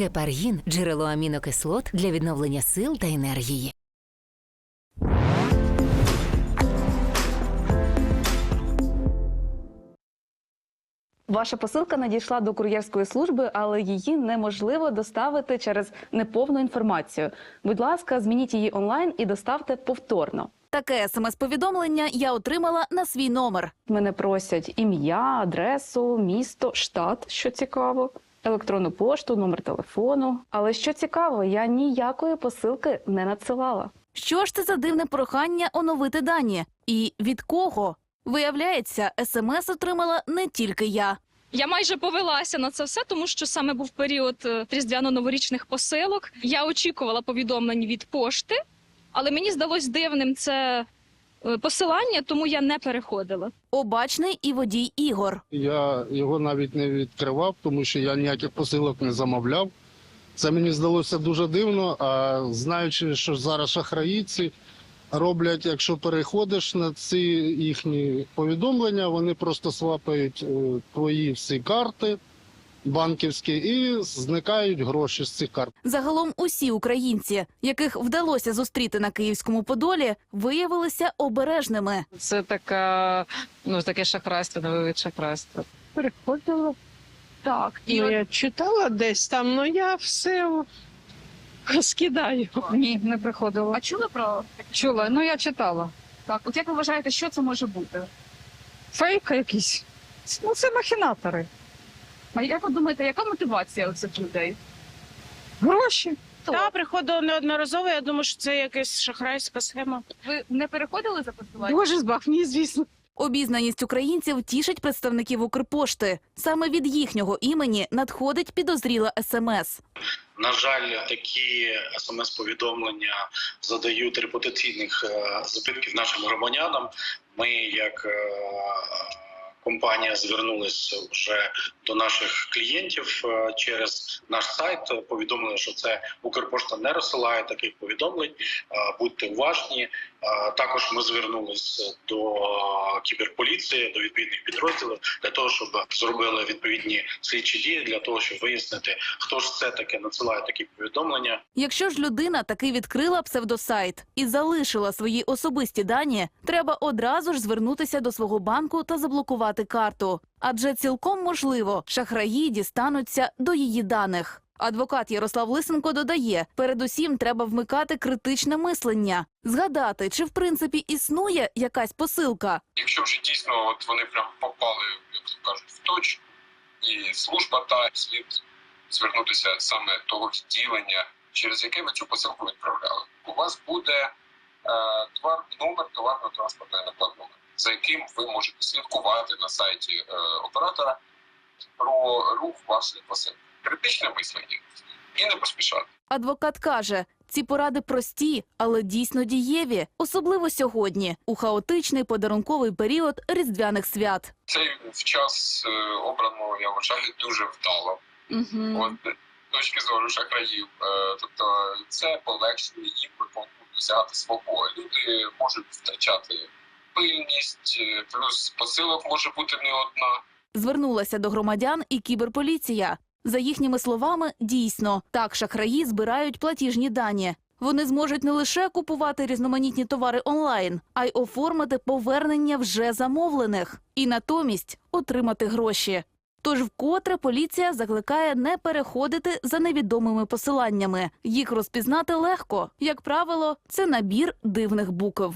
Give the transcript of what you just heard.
Гепаргін джерело амінокислот для відновлення сил та енергії. Ваша посилка надійшла до кур'єрської служби, але її неможливо доставити через неповну інформацію. Будь ласка, змініть її онлайн і доставте повторно. Таке смс-повідомлення я отримала на свій номер. Мене просять ім'я, адресу, місто, штат, що цікаво, електронну пошту, номер телефону. Але що цікаво, я ніякої посилки не надсилала. Що ж це за дивне прохання оновити дані? І від кого? Виявляється, смс отримала не тільки я. Я майже повелася на це все, тому що саме був період е, різдвяно-новорічних посилок. Я очікувала повідомлень від пошти, але мені здалось дивним це посилання, тому я не переходила. Обачний і водій Ігор. Я його навіть не відкривав, тому що я ніяких посилок не замовляв. Це мені здалося дуже дивно. А знаючи, що зараз шахраїці роблять, якщо переходиш на ці їхні повідомлення, вони просто свапають е, твої всі карти банківські і зникають гроші з цих карт. Загалом усі українці, яких вдалося зустріти на київському подолі, виявилися обережними. Це така, ну таке шахрайство, новий вид шахрайства. Приходила. Так, Ну, я читала десь там, але я все скидаю. Ні, не приходила. а чули про Чула, ну я читала. так? От як ви вважаєте, що це може бути? Фейк якийсь. Ну це махінатори. А як ви думаєте, яка мотивація у цих людей? Гроші. Так, приходила неодноразово, я думаю, що це якась шахрайська схема. Ви не переходили за посиланням? Боже збав, ні, звісно. Обізнаність українців тішить представників Укрпошти. Саме від їхнього імені надходить підозріла смс. На жаль, такі смс-повідомлення задають репутаційних е, збитків нашим громадянам. Ми, як е, компанія, звернулася вже до наших клієнтів е, через наш сайт. Повідомили, що це Укрпошта не розсилає таких повідомлень. Е, Будьте уважні. Також ми звернулися до кіберполіції, до відповідних підрозділів для того, щоб зробили відповідні слідчі дії для того, щоб вияснити, хто ж це таке надсилає такі повідомлення. Якщо ж людина таки відкрила псевдосайт і залишила свої особисті дані, треба одразу ж звернутися до свого банку та заблокувати карту. Адже цілком можливо, шахраї дістануться до її даних. Адвокат Ярослав Лисенко додає: передусім треба вмикати критичне мислення, згадати, чи в принципі існує якась посилка, якщо вже дійсно от вони прям попали, як то кажуть, в точку, і служба та слід звернутися саме того відділення, через яке ви цю посилку відправляли. У вас буде е, товар, номер товарно-транспортної накладної, за яким ви можете слідкувати на сайті е, оператора про рух вашої посилки. Критичне мислення і не поспішати. Адвокат каже, ці поради прості, але дійсно дієві, особливо сьогодні, у хаотичний подарунковий період різдвяних свят. Цей в час е, обрано, я вважаю, дуже вдало. От точки зору шахраїв, е, тобто це полегшує їм досягати свого. Люди можуть втрачати пильність, е, плюс посилок може бути не одна. Звернулася до громадян і кіберполіція. За їхніми словами, дійсно так шахраї збирають платіжні дані. Вони зможуть не лише купувати різноманітні товари онлайн, а й оформити повернення вже замовлених і натомість отримати гроші. Тож вкотре поліція закликає не переходити за невідомими посиланнями. Їх розпізнати легко. Як правило, це набір дивних букв.